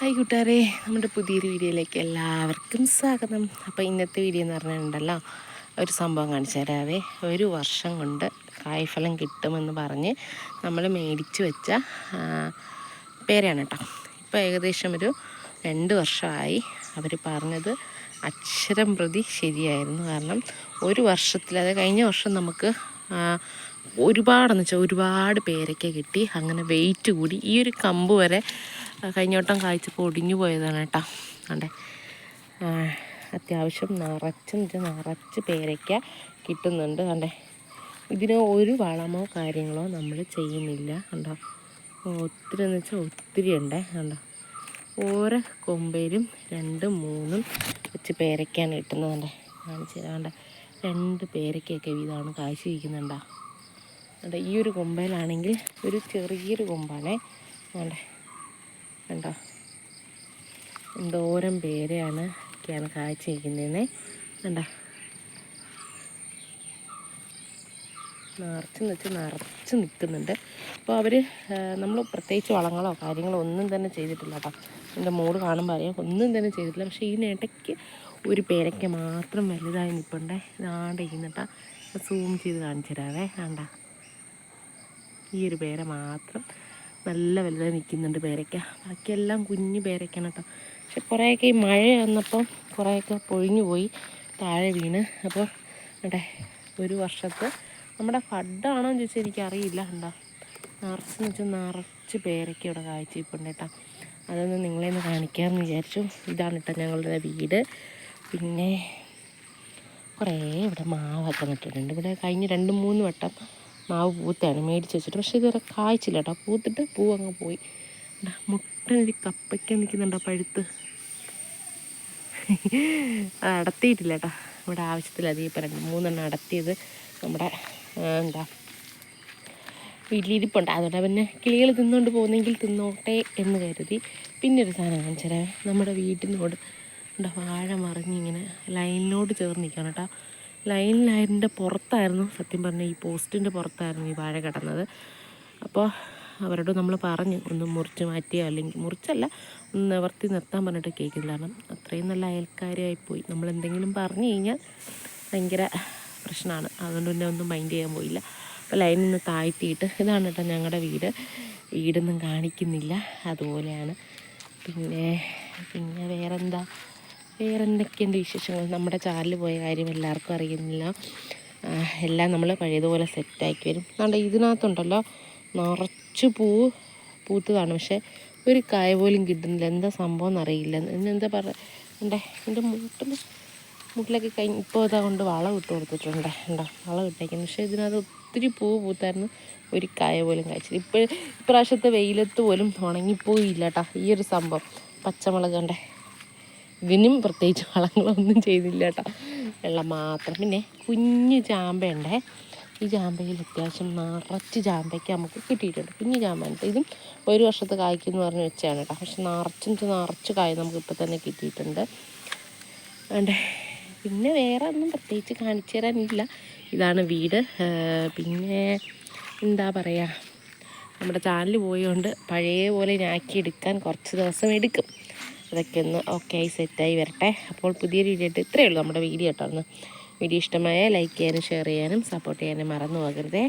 Hi കൂട്ടുകാരെ നമ്മുടെ പുതിയൊരു വീഡിയോയിലേക്ക് എല്ലാവർക്കും സ്വാഗതം. അപ്പോൾ ഇന്നത്തെ വീഡിയോ എന്ന് പറഞ്ഞിട്ടുണ്ടല്ലോ ഒരു സംഭവം കാണിച്ചു തരാവേ. ഒരു വർഷം കൊണ്ട് കായ്ഫലം കിട്ടുമെന്ന് പറഞ്ഞ് നമ്മൾ മേടിച്ചു വെച്ച പേരാണ് കേട്ടോ. ഇപ്പോൾ ഏകദേശം ഒരു രണ്ട് വർഷമായി അവർ പറഞ്ഞത് അക്ഷരം പ്രതി ശരിയായിരുന്നു. കാരണം ഒരു വർഷത്തിൽ അത് കഴിഞ്ഞ വർഷം നമുക്ക് ഒരുപാടെന്ന് വെച്ചാൽ ഒരുപാട് പേരൊക്കെ കിട്ടി. അങ്ങനെ വെയിറ്റ് കൂടി. ഈ ഒരു കമ്പ് വരെ കഴിഞ്ഞോട്ടം കായ്ച്ചപ്പോൾ ഒടിഞ്ഞു പോയതാണ് കേട്ടോ. കണ്ടേ അത്യാവശ്യം നിറച്ച് നിറച്ച് പേരയ്ക്ക കിട്ടുന്നുണ്ട്. കണ്ടേ ഇതിന് ഒരു വളമോ കാര്യങ്ങളോ നമ്മൾ ചെയ്യുന്നില്ല. കണ്ടോ ഒത്തിരി എന്ന് വെച്ചാൽ ഒത്തിരി ഉണ്ട്. കണ്ടോ ഓരോ കൊമ്പയിലും രണ്ടും മൂന്നും വെച്ച് പേരയ്ക്കാണ് കിട്ടുന്നത്. കാണിച്ചു തരാം. കണ്ടേ രണ്ട് പേരയ്ക്കൊക്കെ വീതമാണ് കാഴ്ച വയ്ക്കുന്നുണ്ടോ അതെ ഈ ഒരു കൊമ്പയിലാണെങ്കിൽ ഒരു ചെറിയൊരു കൊമ്പാണേ. അതെ കണ്ടോ? എന്തോരം പേരെയാണ് ഒക്കെയാണ് കാഴ്ച വയ്ക്കുന്നതെന്നേ കണ്ടോ? നിറച്ച് നിറച്ച് നിറച്ച് നിൽക്കുന്നുണ്ട്. അപ്പോൾ അവർ നമ്മൾ പ്രത്യേകിച്ച് വളങ്ങളോ കാര്യങ്ങളോ ഒന്നും തന്നെ ചെയ്തിട്ടില്ല കേട്ടോ. എന്റെ മോൾ കാണുമ്പോൾ അറിയാം ഒന്നും തന്നെ ചെയ്തിട്ടില്ല. പക്ഷേ ഇതിനിടയ്ക്ക് ഒരു പേരയ്ക്ക മാത്രം വലുതായി നിൽപ്പുണ്ടേ. ഇതാണ്ട് ഇന്നിട്ടാ സൂം ചെയ്ത് കാണിച്ചു തരാവേ. വേണ്ട ഈ ഒരു പേര മാത്രം നല്ല വലുതായി നിൽക്കുന്നുണ്ട് പേരയ്ക്ക. ബാക്കിയെല്ലാം കുഞ്ഞു പേരയ്ക്കാണ് കേട്ടോ. പക്ഷെ കുറേയൊക്കെ ഈ മഴ വന്നപ്പം കുറേയൊക്കെ പൊഴിഞ്ഞു പോയി താഴെ വീണ്. അപ്പോൾ അതെ ഒരു വർഷത്ത് നമ്മുടെ ഫഡാണോ എന്ന് ചോദിച്ചാൽ എനിക്കറിയില്ല ഉണ്ടോ നിറച്ച് വെച്ചാൽ നിറച്ച് പേരയ്ക്ക ഇവിടെ കാഴ്ച ഇപ്പം കേട്ടോ. അതൊന്ന് നിങ്ങളെ ഒന്ന് കാണിക്കാമെന്ന് വിചാരിച്ചു. ഇതാണ് കേട്ടോ ഞങ്ങളുടെ വീട്. പിന്നെ കുറേ ഇവിടെ മാവൊക്കെ നട്ടിട്ടുണ്ട്. ഇവിടെ കഴിഞ്ഞ് രണ്ട് മൂന്ന് വട്ടം മാവ് പൂത്താണ് മേടിച്ച് വെച്ചിട്ട്. പക്ഷേ ഇതുവരെ കായ്ച്ചില്ല കേട്ടോ. പൂത്തിട്ട് പൂ അങ്ങ് പോയി. മുട്ട ഒരു കപ്പയ്ക്ക നിൽക്കുന്നുണ്ടോ പഴുത്ത്. അടത്തിയിട്ടില്ല കേട്ടോ. ഇവിടെ ആവശ്യത്തിലധികം ഇപ്പം രണ്ട് മൂന്നെണ്ണം അടത്തിയത് നമ്മുടെ എന്താ വീട്ടിലിരിപ്പുണ്ട് അതുകൊണ്ട് പിന്നെ കിളികൾ തിന്നുകൊണ്ട് പോകുന്നെങ്കിൽ തിന്നോട്ടെ എന്ന് കരുതി പിന്നെ ഒരു സാധനം കാണിച്ചു നമ്മുടെ വീട്ടിനോട് വാഴ മറിഞ്ഞിങ്ങനെ ലൈനിനോട് ചേർന്ന് നിൽക്കണം കേട്ടോ. ലൈൻ ലൈനിന്റെ പുറത്തായിരുന്നു സത്യം പറഞ്ഞാൽ ഈ പോസ്റ്റിന്റെ പുറത്തായിരുന്നു ഈ വാഴ കിടന്നത് അപ്പോൾ അവരോട് നമ്മൾ പറഞ്ഞു ഒന്ന് മുറിച്ച് മാറ്റിയോ? അല്ലെങ്കിൽ മുറിച്ചല്ല ഒന്ന് നിവർത്തി നിർത്താൻ പറഞ്ഞിട്ട് കേൾക്കുന്നത് കാരണം അത്രയും നല്ല അയൽക്കാരായിപ്പോയി നമ്മൾ എന്തെങ്കിലും പറഞ്ഞു കഴിഞ്ഞാൽ ഭയങ്കര പ്രശ്നമാണ്. അതുകൊണ്ട് പിന്നെ ഒന്നും മൈൻഡ് ചെയ്യാൻ പോയില്ല. അപ്പോൾ ലൈനിൽ നിന്ന് താഴ്ത്തിയിട്ട് ഇതാണ് കേട്ടോ ഞങ്ങളുടെ വീട്. വീടൊന്നും കാണിക്കുന്നില്ല. അതുപോലെയാണ്. പിന്നെ പിന്നെ വേറെന്താ? വേറെ എന്തൊക്കെയുണ്ട് വിശേഷങ്ങൾ? നമ്മുടെ ചാനൽ പോയ കാര്യം എല്ലാവർക്കും അറിയുന്നില്ല. എല്ലാം നമ്മൾ പഴയതുപോലെ സെറ്റാക്കി വരും. അതുകൊണ്ട് ഇതിനകത്തുണ്ടല്ലോ നിറച്ച് പൂ പൂത്ത് കാണും. പക്ഷേ ഒരു കായ പോലും കിട്ടുന്നില്ല. എന്താ സംഭവം എന്നറിയില്ല. എന്താ പറയുക എന്റെ മുട്ടിൽ മുട്ടിലൊക്കെ കഴിഞ്ഞ് ഇപ്പോൾ ഇതാ കൊണ്ട് വളം ഇട്ട് കൊടുത്തിട്ടുണ്ട്. ഉണ്ടോ വളം ഇട്ടേക്കുന്നു പക്ഷേ ഇതിനകത്ത് ഒത്തിരി പൂ പൂത്തായിരുന്നു. ഒരു കായ പോലും കഴിച്ചില്ല ഇപ്പോൾ ഇപ്രാവശ്യത്തെ വെയിലത്ത് പോലും ഉണങ്ങിപ്പോയില്ല കേട്ടോ ഈ ഒരു സംഭവം. പച്ചമുളക് കണ്ടേ. ഇതിനും പ്രത്യേകിച്ച് വളങ്ങളൊന്നും ചെയ്തില്ല കേട്ടോ. വെള്ളം മാത്രം. പിന്നെ കുഞ്ഞ് ചാമ്പയുണ്ടേ. ഈ ചാമ്പയിൽ അത്യാവശ്യം നിറച്ച് ചാമ്പയ്ക്ക് നമുക്ക് കിട്ടിയിട്ടുണ്ട്. കുഞ്ഞ് ചാമ്പ ഇതും ഒരു വർഷത്തെ കായ്ക്കെന്ന് പറഞ്ഞ് വെച്ചാണ് കേട്ടോ. പക്ഷെ നിറച്ചും നിറച്ച് കായ നമുക്ക് ഇപ്പോൾ തന്നെ കിട്ടിയിട്ടുണ്ട്. വേണ്ടേ പിന്നെ വേറെ ഒന്നും പ്രത്യേകിച്ച് കാണിച്ചു തരാനില്ല. ഇതാണ് വീട്. പിന്നെ എന്താ പറയുക നമ്മുടെ ചാനൽ പോയതുകൊണ്ട് പഴയ പോലെ ഞാക്കി എടുക്കാൻ കുറച്ച് ദിവസം എടുക്കും. അതൊക്കെ ഒന്ന് ഓക്കെ ആയി സെറ്റായി വരട്ടെ. അപ്പോൾ പുതിയൊരു വീഡിയോ ആയിട്ട് ഇത്രയേ ഉള്ളൂ നമ്മുടെ വീഡിയോ കേട്ടോ. വീഡിയോ ഇഷ്ടമായ ലൈക്ക് ചെയ്യാനും ഷെയർ ചെയ്യാനും സപ്പോർട്ട് ചെയ്യാനും മറന്നു പോകരുതേ.